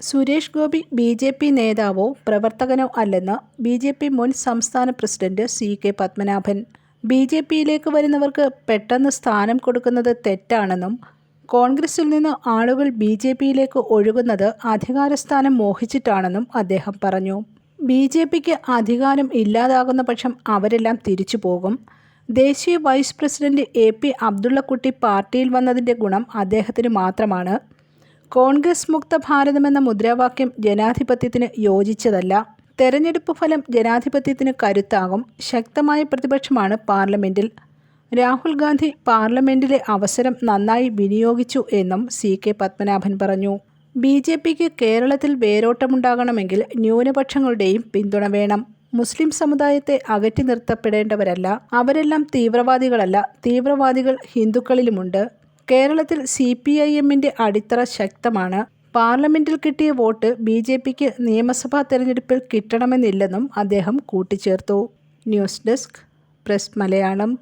Suresh Gopi B J P നേതാവോ പ്രവർത്തകനോ അല്ലെന്ന് B J P മുൻ സംസ്ഥാന president C K Padmanabhan. B J പിയിലേക്ക് വരുന്നവർക്ക് പെട്ടെന്ന് സ്ഥാനം കൊടുക്കുന്നത് തെറ്റാണെന്നും കോൺഗ്രസിൽ നിന്ന് ആളുകൾ ബി ജെ പിയിലേക്ക് ഒഴുകുന്നത് അധികാരസ്ഥാനം മോഹിച്ചിട്ടാണെന്നും അദ്ദേഹം പറഞ്ഞു. ബി ജെ പിക്ക് അധികാരം ഇല്ലാതാകുന്ന പക്ഷം അവരെല്ലാം തിരിച്ചു പോകും. ദേശീയ vice president A P Abdullakutty പാർട്ടിയിൽ വന്നതിന്റെ ഗുണം അദ്ദേഹത്തിന് മാത്രമാണ്. കോൺഗ്രസ് മുക്ത ഭാരതമെന്ന മുദ്രാവാക്യം ജനാധിപത്യത്തിന് യോജിച്ചതല്ല. തെരഞ്ഞെടുപ്പ് ഫലം ജനാധിപത്യത്തിന് കരുത്താകും. ശക്തമായ പ്രതിപക്ഷമാണ് പാർലമെന്റിൽ രാഹുൽ ഗാന്ധി പാർലമെന്റിലെ അവസരം നന്നായി വിനിയോഗിച്ചു എന്നും സി കെ പത്മനാഭൻ പറഞ്ഞു. ബി ജെ പിക്ക് കേരളത്തിൽ വേരോട്ടമുണ്ടാകണമെങ്കിൽ ന്യൂനപക്ഷങ്ങളുടെയും പിന്തുണ വേണം. മുസ്ലിം സമുദായത്തെ അകറ്റി നിർത്തപ്പെടേണ്ടവരല്ല. അവരെല്ലാം തീവ്രവാദികളല്ല. തീവ്രവാദികൾ ഹിന്ദുക്കളിലുമുണ്ട്. കേരളത്തിൽ സി പി ഐ എമ്മിന്റെ അടിത്തറ ശക്തമാണ്. പാർലമെന്റിൽ കിട്ടിയ വോട്ട് ബി ജെ പിക്ക് നിയമസഭാ തെരഞ്ഞെടുപ്പിൽ കിട്ടണമെന്നില്ലെന്നും അദ്ദേഹം കൂട്ടിച്ചേർത്തു. News desk press Malayalam.